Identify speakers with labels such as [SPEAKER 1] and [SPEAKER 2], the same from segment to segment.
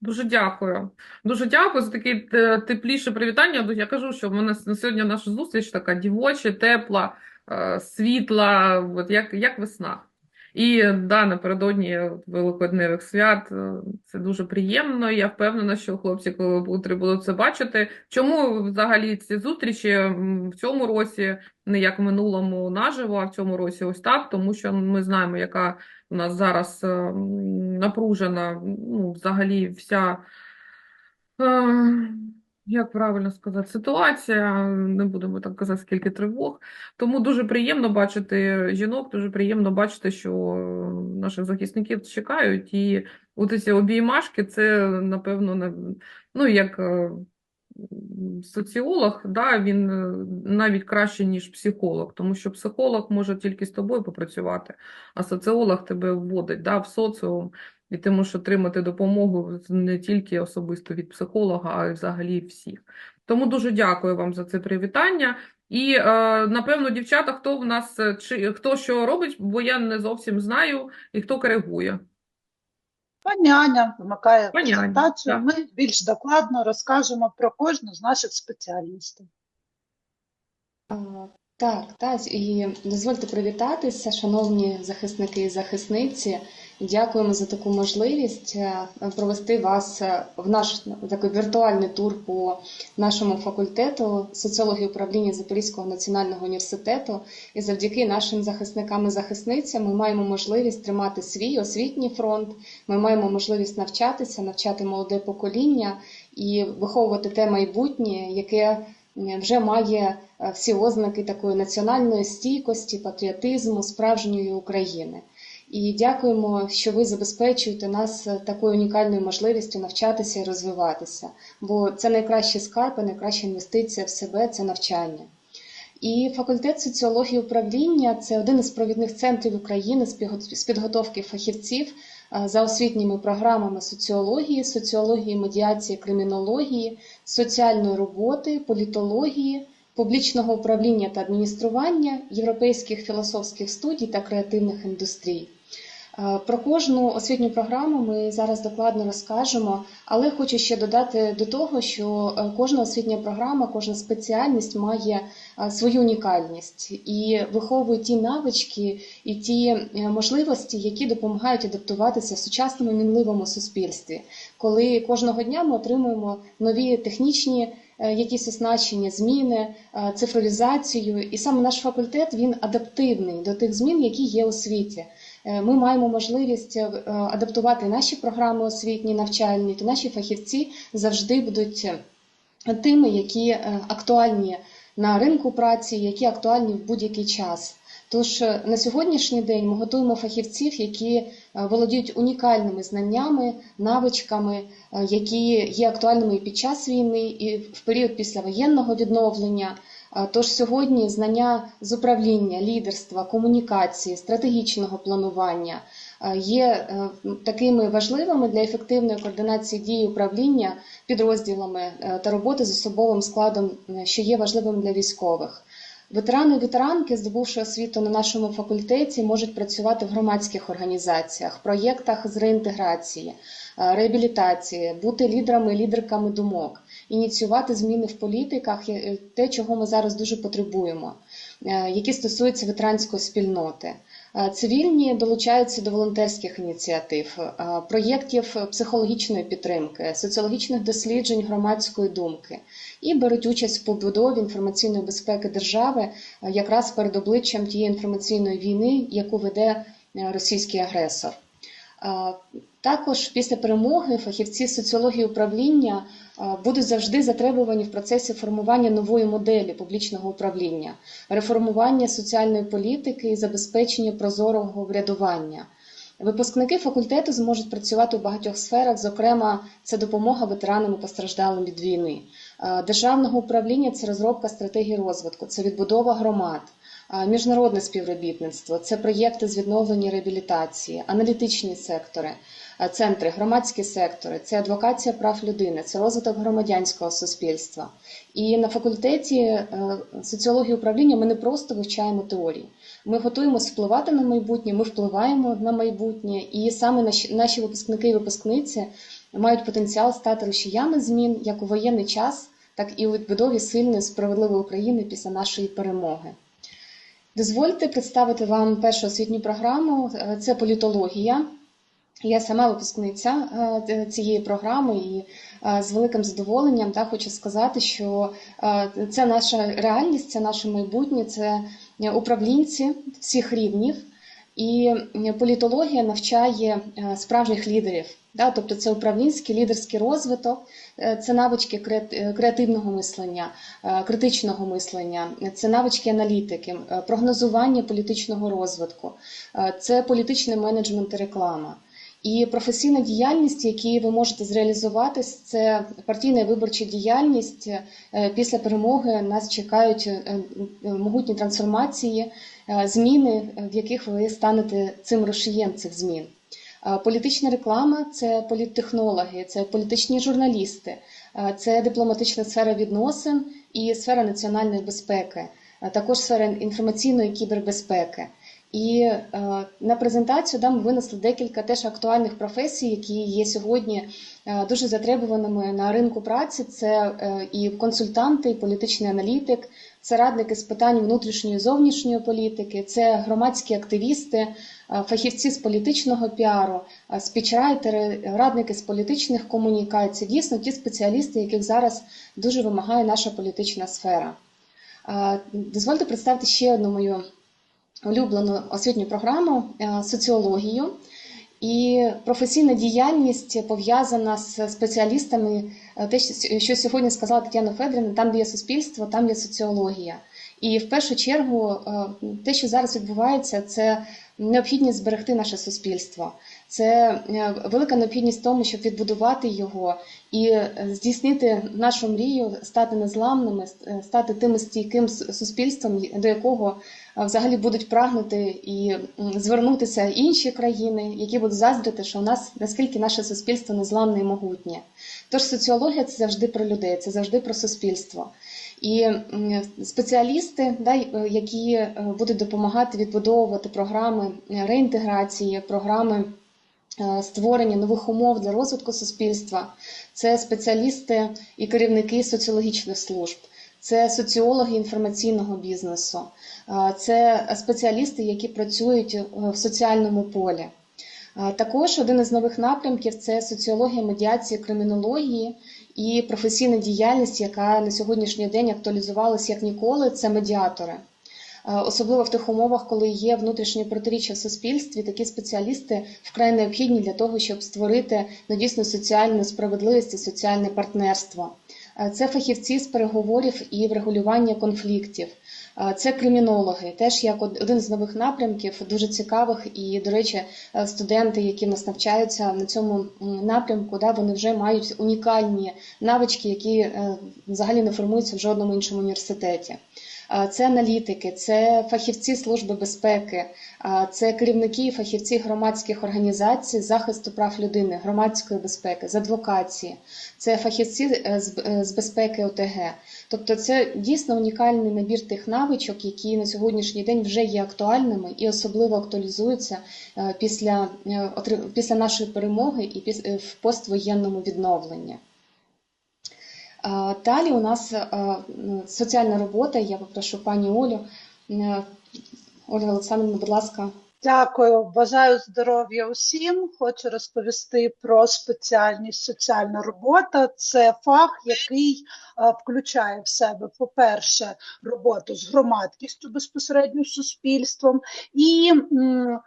[SPEAKER 1] Дуже дякую. Дуже дякую за таке тепліше привітання. Я кажу, що в мене на сьогодні наша зустріч така дівоча, тепла, е, світла, от як, як весна. І да, напередодні Великодневих свят е, це дуже приємно. Я впевнена, що хлопці, будуть це бачити. Чому взагалі ці зустрічі в цьому році, не як в минулому наживо, а в цьому році ось так, тому що ми знаємо, яка у нас зараз е, напружена, ну, взагалі вся, е, як правильно сказати, ситуація, не будемо так казати, скільки тривог. Тому дуже приємно бачити жінок, дуже приємно бачити, що наших захисників чекають. І от ці обіймашки, це, напевно, ну, як е, соціолог, да, він е, навіть краще, ніж психолог, тому що психолог може тільки з тобою попрацювати, а соціолог тебе вводить да, в соціум, і ти можеш отримати допомогу не тільки особисто від психолога, а й взагалі всіх. Тому дуже дякую вам за це привітання. І е, напевно, дівчата, хто в нас е, чи хто що робить, бо я не зовсім знаю, і хто коригує.
[SPEAKER 2] Пані Аня вмикає
[SPEAKER 1] Пані
[SPEAKER 2] презентацію.
[SPEAKER 1] так.
[SPEAKER 2] Ми більш докладно розкажемо про кожну з наших спеціальностей.
[SPEAKER 3] Так, так, і дозвольте привітатися, шановні захисники і захисниці. Дякуємо за таку можливість е, провести вас е, в наш такий віртуальний тур по нашому факультету соціології управління Запорізького національного університету. І завдяки нашим захисникам і захисницям ми маємо можливість тримати свій освітній фронт. Ми маємо можливість навчатися, навчати молоде покоління і виховувати те майбутнє, яке вже має е, всі ознаки такої національної стійкості, патріотизму, справжньої України. І дякуємо, що ви забезпечуєте нас е, такою унікальною можливістю навчатися і розвиватися. Бо це найкращий скарб найкраща інвестиція в себе це навчання. І факультет соціології управління це один із провідних центрів України з підготовки фахівців е, за освітніми програмами соціології, соціології, медіації, кримінології, соціальної роботи, політології, публічного управління та адміністрування, європейських філософських студій та креативних індустрій. Е, Про кожну освітню програму ми зараз докладно розкажемо, але хочу ще додати до того, що е, кожна освітня програма, кожна спеціальність має е, свою унікальність і виховує ті навички і ті можливості, які допомагають адаптуватися в сучасному мінливому суспільстві, коли кожного дня ми отримуємо нові технічні якісь оснащення, зміни, цифровізацію, і саме наш факультет він адаптивний до тих змін, які є у світі. Е, Ми маємо можливість е, адаптувати наші програми освітні, навчальні, то наші фахівці завжди будуть е, тими, які е, актуальні на ринку праці, які актуальні в будь-який час. Тож е, на сьогоднішній день ми готуємо фахівців, які е, володіють унікальними знаннями, навичками, е, які є актуальними і під час війни, і в період післявоєнного відновлення. Тож сьогодні знання з управління, лідерства, комунікації, стратегічного планування є е, такими важливими для ефективної координації дій управління підрозділами е, та роботи з особовим складом, е, що є важливим для військових. Ветерани і ветеранки, здобувши освіту на нашому факультеті, можуть працювати в громадських організаціях, проєктах з реінтеграції, реабілітації, бути лідерами і лідерками думок, ініціювати зміни в політиках, е, те, чого ми зараз дуже потребуємо, е, які стосуються ветеранської спільноти. Е, Цивільні долучаються до волонтерських ініціатив, е, проєктів психологічної підтримки, соціологічних досліджень громадської думки і беруть участь в побудові інформаційної безпеки держави е, якраз перед обличчям тієї інформаційної війни, яку веде е, російський агресор. Е, Також після перемоги фахівці соціології управління е, будуть завжди затребувані в процесі формування нової моделі публічного управління, реформування соціальної політики і забезпечення прозорого врядування. Випускники факультету зможуть працювати у багатьох сферах, зокрема, це допомога ветеранам і постраждалим від війни, Е, державного управління це розробка стратегії розвитку, це відбудова громад, міжнародне співробітництво, це проєкти з відновлення реабілітації, аналітичні сектори, центри, громадські сектори, це адвокація прав людини, це розвиток громадянського суспільства. І на факультеті е, соціології управління ми не просто вивчаємо теорії. Ми готуємося впливати на майбутнє, ми впливаємо на майбутнє, і саме наші, наші випускники і випускниці мають потенціал стати рушіями змін як у воєнний час, так і у відбудові сильної справедливої України після нашої перемоги. Дозвольте представити вам першу освітню програму. Е, Це політологія. Я сама випускниця е, цієї програми і е, з великим задоволенням та хочу сказати, що це наша реальність, це наше майбутнє, це управлінці всіх рівнів. І політологія навчає е, справжніх лідерів. Да? Тобто це управлінський лідерський розвиток, е, це навички е, креативного мислення, е, критичного мислення, це навички аналітики, е, прогнозування політичного розвитку, е, це політичний менеджмент і реклама. І професійна діяльність, які ви можете зреалізуватись, це партійна виборча діяльність. Е, Після перемоги нас чекають е, е, могутні трансформації, зміни, в яких ви станете цим рушієм цих змін. Політична реклама це політтехнологи, це політичні журналісти, це дипломатична сфера відносин і сфера національної безпеки, також сфера інформаційної кібербезпеки. І е, на презентацію да, ми винесли декілька теж актуальних професій, які є сьогодні е, дуже затребуваними на ринку праці. Це е, і консультанти, і політичний аналітик, це радники з питань внутрішньої і зовнішньої політики, це громадські активісти, фахівці з політичного піару, спічрайтери, радники з політичних комунікацій. Дійсно, ті спеціалісти, яких зараз дуже вимагає наша політична сфера. Дозвольте представити ще одну мою улюблену освітню програму е, соціологію. І професійна діяльність пов'язана з спеціалістами. е, Те, що- сьогодні сказала Тетяна Федорівна, там, де є суспільство, там є соціологія. І в першу чергу, е, те, що зараз відбувається, це необхідність зберегти наше суспільство. Це е, велика необхідність в тому, щоб відбудувати його і е, здійснити нашу мрію, стати незламними, е, стати тим стійким суспільством, до якого взагалі будуть прагнути і звернутися інші країни, які будуть заздрити, що у нас наскільки наше суспільство незламне і могутнє. Тож соціологія це завжди про людей, це завжди про суспільство. І спеціалісти, да, які будуть допомагати відбудовувати програми реінтеграції, програми створення нових умов для розвитку суспільства, це спеціалісти і керівники соціологічних служб, це соціологи інформаційного бізнесу, е, це спеціалісти, які працюють е, в соціальному полі. Е, Також один із нових напрямків це соціологія медіації, кримінології і професійна діяльність, яка на сьогоднішній день актуалізувалась як ніколи. Це медіатори. Е, Особливо в тих умовах, коли є внутрішні протиріччя в суспільстві, такі спеціалісти вкрай необхідні для того, щоб створити ну, дійсно соціальну справедливість і соціальне партнерство. Е, Це фахівці з переговорів і врегулювання конфліктів. Е, Це кримінологи, теж як один з нових напрямків, дуже цікавих. І, до речі, студенти, які в нас навчаються на цьому напрямку, да, вони вже мають унікальні навички, які взагалі не формуються в жодному іншому університеті. Це аналітики, це фахівці служби безпеки, це керівники і фахівці громадських організацій захисту прав людини, громадської безпеки, з адвокації, це фахівці е, з е, безпеки ОТГ. Тобто це дійсно унікальний набір тих навичок, які на сьогоднішній день вже є актуальними і особливо актуалізуються е, після, після нашої перемоги і в поствоєнному відновленні. Е, Далі у нас е, ну, соціальна робота. Я попрошу пані Олю. Е, Ольга Олександрівна, будь ласка.
[SPEAKER 2] Дякую, бажаю здоров'я усім. Хочу розповісти про спеціальність соціальна робота. Це фах, який е, включає в себе, по-перше, роботу з громадськістю безпосередньо з суспільством і е,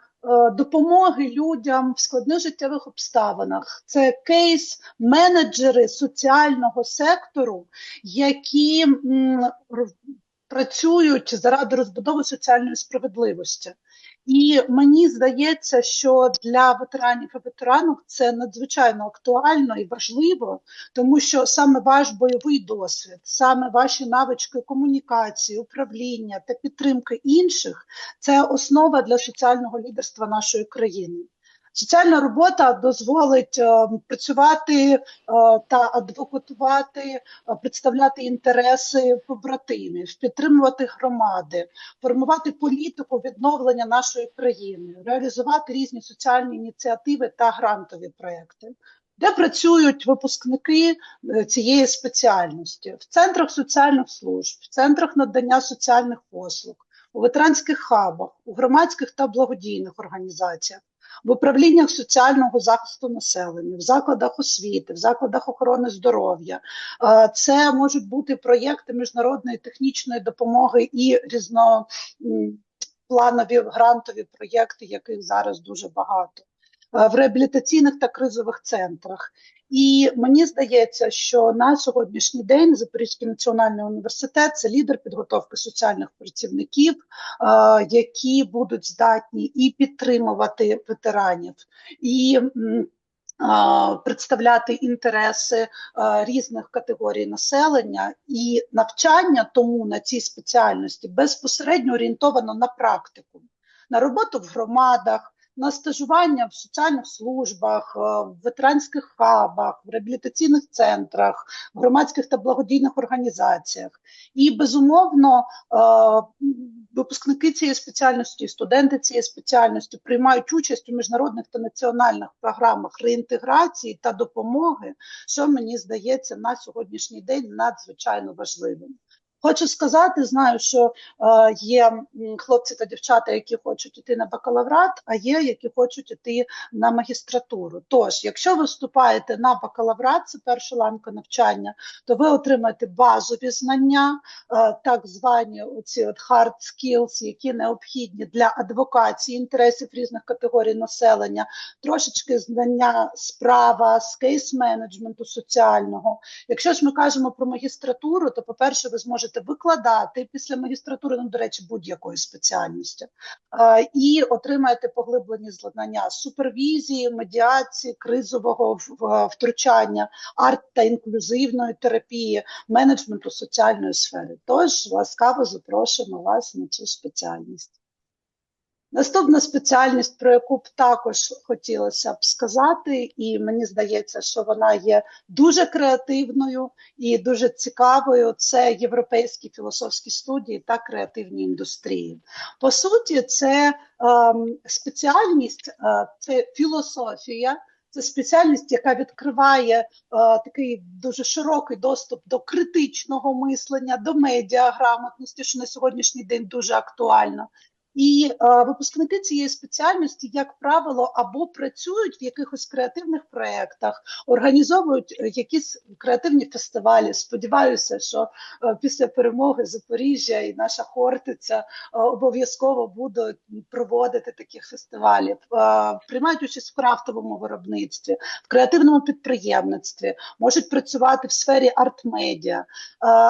[SPEAKER 2] допомоги людям в складних життєвих обставинах. Це кейс-менеджери соціального сектору, які працюють заради розбудови соціальної справедливості. І мені здається, що для ветеранів і ветеранок це надзвичайно актуально і важливо, тому що саме ваш бойовий досвід, саме ваші навички комунікації, управління та підтримки інших це основа для соціального лідерства нашої країни. Соціальна робота дозволить е, працювати е, та адвокатувати, е, представляти інтереси побратимів, підтримувати громади, формувати політику відновлення нашої країни, реалізувати різні соціальні ініціативи та грантові проекти. де працюють випускники е, цієї спеціальності в центрах соціальних служб, в центрах надання соціальних послуг, у ветеранських хабах, у громадських та благодійних організаціях, в управліннях соціального захисту населення, в закладах освіти, в закладах охорони здоров'я. Е, Це можуть бути проєкти міжнародної технічної допомоги і різнопланові грантові проєкти, яких зараз дуже багато. Е, В реабілітаційних та кризових центрах. І мені здається, що на сьогоднішній день Запорізький національний університет це лідер підготовки соціальних працівників, які будуть здатні і підтримувати ветеранів, і представляти інтереси різних категорій населення, і навчання тому на цій спеціальності безпосередньо орієнтовано на практику, на роботу в громадах на стажування в соціальних службах, е, в ветеранських хабах, в реабілітаційних центрах, в громадських та благодійних організаціях. І безумовно, е, випускники цієї спеціальності, студенти цієї спеціальності приймають участь у міжнародних та національних програмах реінтеграції та допомоги, що мені здається на сьогоднішній день надзвичайно важливим. Хочу сказати, знаю, що е, є хлопці та дівчата, які хочуть іти на бакалаврат, а є, які хочуть іти на магістратуру. Тож, якщо ви вступаєте на бакалаврат, це перша ланка навчання, то ви отримаєте базові знання, е, так звані оці от hard skills, які необхідні для адвокації інтересів різних категорій населення, трошечки знання справа, з кейс-менеджменту соціального. Якщо ж ми кажемо про магістратуру, то, по-перше, ви зможете викладати після магістратури, ну, до речі, будь-якої спеціальності, і отримаєте поглиблені знання супервізії, медіації, кризового втручання, арт та інклюзивної терапії, менеджменту соціальної сфери. Тож ласкаво запрошуємо вас на цю спеціальність. Наступна спеціальність, про яку б також хотілося б сказати, і мені здається, що вона є дуже креативною і дуже цікавою. Це європейські філософські студії та креативні індустрії. По суті, це ем, спеціальність, е, це філософія. Це спеціальність, яка відкриває е, такий дуже широкий доступ до критичного мислення, до медіаграмотності, що на сьогоднішній день дуже актуально. І е, випускники цієї спеціальності, як правило, або працюють в якихось креативних проєктах, організовують е, якісь креативні фестивалі. Сподіваюся, що е, після перемоги Запоріжжя і наша Хортиця обов'язково будуть проводити таких фестивалів. Приймають участь в крафтовому виробництві, в креативному підприємництві, можуть працювати в сфері арт-медіа.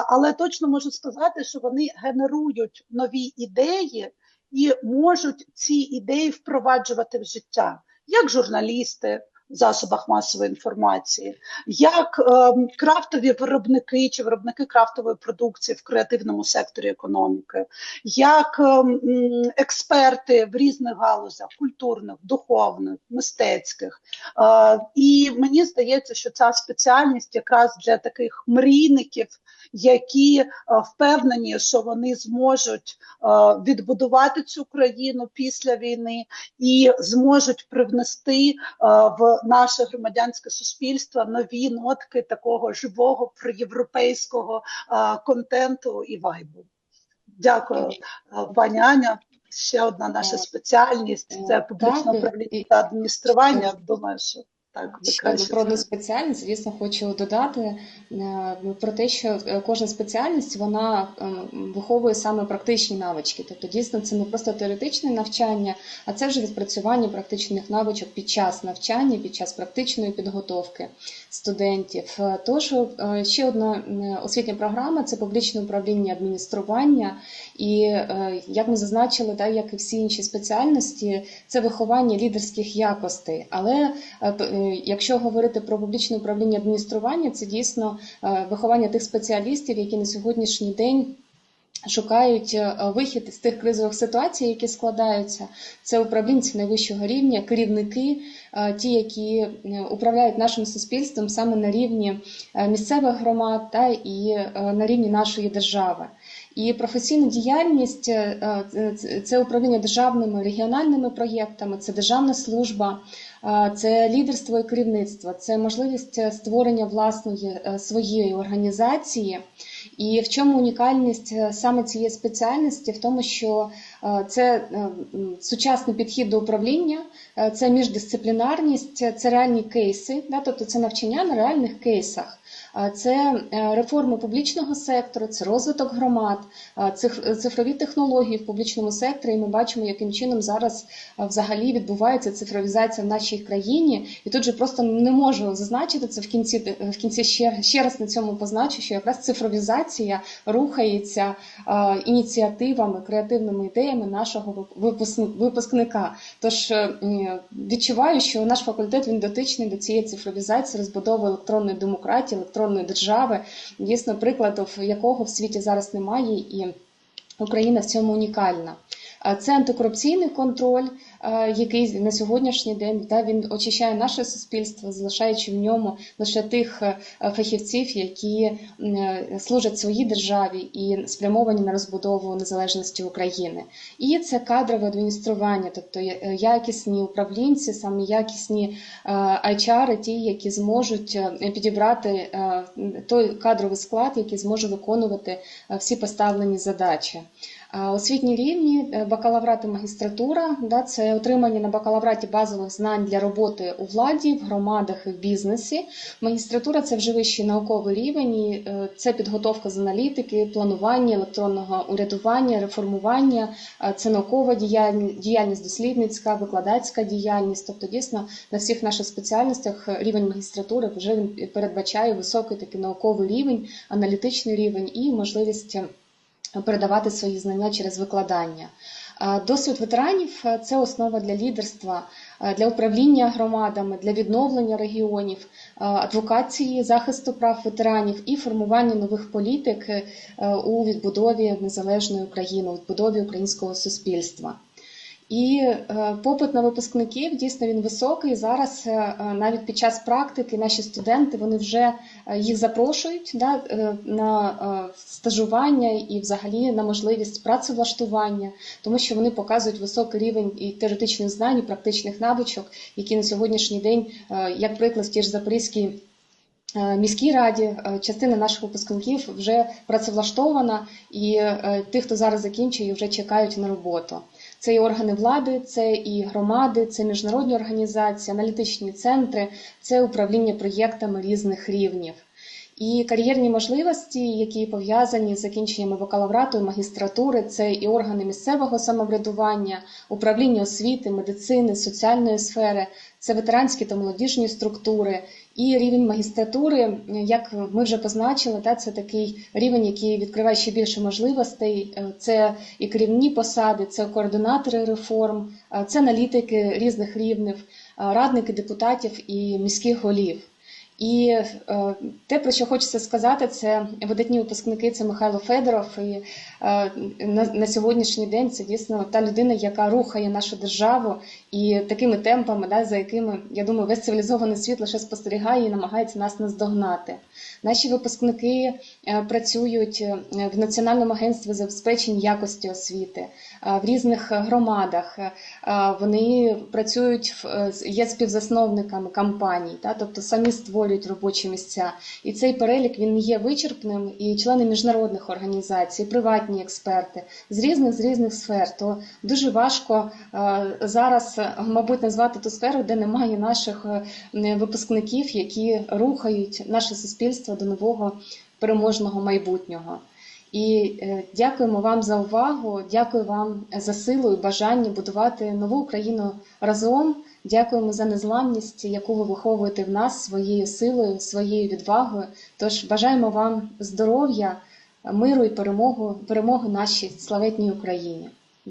[SPEAKER 2] Але точно можу сказати, що вони генерують нові ідеї і можуть ці ідеї впроваджувати в життя, як журналісти в засобах масової інформації, як е, крафтові виробники чи виробники крафтової продукції в креативному секторі економіки, як е, експерти в різних галузях культурних, духовних, мистецьких. Е, і мені здається, що ця спеціальність якраз для таких мрійників, які е, впевнені, що вони зможуть е, відбудувати цю країну після війни і зможуть привнести е, в наше громадянське суспільство нові нотки такого живого проєвропейського контенту і вайбу. Дякую, пані Аня. Ще одна наша спеціальність це публічне управління та адміністрування. Думаю, що так краще.
[SPEAKER 3] про одну спеціальність, звісно, хочу додати е, про те, що е, кожна спеціальність вона е, виховує саме практичні навички. Тобто, дійсно, це не просто теоретичне навчання, а це вже відпрацювання практичних навичок під час навчання, під час практичної підготовки студентів. Тож ще одна освітня програма це публічне управління адміністрування. І як ми зазначили, так як і всі інші спеціальності, це виховання лідерських якостей. Але Якщо говорити про публічне управління адміністрування, це дійсно е, виховання тих спеціалістів, які на сьогоднішній день шукають е, вихід із тих кризових ситуацій, які складаються. Це управлінці найвищого рівня, керівники, е, ті, які управляють нашим суспільством саме на рівні місцевих громад та і на рівні нашої держави. І професійна діяльність це- управління державними регіональними проєктами, це державна служба, Це лідерство і керівництво, це можливість е, створення власної е, своєї організації. І в чому унікальність е, саме цієї спеціальності? В тому, що це сучасний підхід до управління, це міждисциплінарність, це реальні кейси, да, тобто це навчання на реальних кейсах. Е, Це е, реформи публічного сектору, це розвиток громад, е, цифрові технології в публічному секторі. І ми бачимо, яким чином зараз е, взагалі відбувається цифровізація в нашій країні. І тут же просто не можу зазначити це в кінці. В кінці ще, ще раз на цьому позначу, що якраз цифровізація рухається е, ініціативами, креативними ідеями нашого випускни- випускника. Тож е, відчуваю, що наш факультет він дотичний до цієї цифровізації, розбудови електронної демократії, електронної держави, дійсно прикладів якого в світі зараз немає, і Україна в цьому унікальна. Е, Це антикорупційний контроль, який на сьогоднішній день да, він очищає наше суспільство, залишаючи в ньому лише тих е, фахівців, які е, служать своїй державі і спрямовані на розбудову незалежності України. І це кадрове адміністрування, тобто е, якісні управлінці, саме якісні е, HR, ті, які зможуть е, підібрати е, той кадровий склад, який зможе виконувати е, всі поставлені задачі. Освітні рівні, е, бакалаврат і магістратура, да, це отримання на бакалавраті базових знань для роботи у владі, в громадах і в бізнесі. Магістратура це вже вищий науковий рівень, е, це підготовка з аналітики, планування, електронного урядування, реформування, е, це наукова діяльність, дослідницька, викладацька діяльність. Тобто, дійсно, на всіх наших спеціальностях рівень магістратури вже він передбачає високий такий науковий рівень, аналітичний рівень і можливість е, передавати свої знання через викладання. Е, Досвід ветеранів е, це основа для лідерства, е, для управління громадами, для відновлення регіонів, адвокації, захисту прав ветеранів і формування нових політик у відбудові незалежної України, у відбудові українського суспільства. І е, попит на випускників дійсно він високий. Зараз е, навіть під час практики наші студенти вони вже е, їх запрошують да, на стажування і взагалі на можливість працевлаштування, тому що вони показують високий рівень і теоретичних знань, і практичних навичок, які на сьогоднішній день, як приклад в тій ж Запорізькій е, міській раді, частина наших випускників вже працевлаштована, і тих, хто зараз закінчує, вже чекають на роботу. Це і органи влади, це і громади, це міжнародні організації, аналітичні центри, це управління проєктами різних рівнів. І кар'єрні можливості, які пов'язані з закінченнями бакалаврату і магістратури, це і органи місцевого самоврядування, управління освіти, медицини, соціальної сфери, це ветеранські та молодіжні структури. І рівень магістратури, як ми вже позначили, та це такий рівень, який відкриває ще більше можливостей. Е, Це і керівні посади, це координатори реформ, е, це аналітики різних рівнів, е, радники депутатів і міських голів. І е, те, про що хочеться сказати, це видатні випускники, це Михайло Федоров. І е, на, на сьогоднішній день це дійсно та людина, яка рухає нашу державу і такими темпами, да, за якими я думаю, весь цивілізований світ лише спостерігає і намагається нас наздогнати. Наші випускники е, працюють в Національному агентстві забезпечення якості освіти, в різних громадах. Вони працюють в- є співзасновниками компаній, та, тобто самі створюють робочі місця. І цей перелік він є вичерпним. І члени міжнародних організацій, приватні експерти з різних з різних сфер. То дуже важко е, зараз, е, мабуть, назвати ту сферу, де немає наших е, випускників, які рухають наше суспільство до нового переможного майбутнього. І дякуємо вам за увагу, дякую вам за силу і бажання будувати нову Україну разом. Дякуємо за незламність, яку ви виховуєте в нас своєю силою, своєю відвагою. Тож бажаємо вам здоров'я, миру і перемоги, перемоги нашій славетній Україні.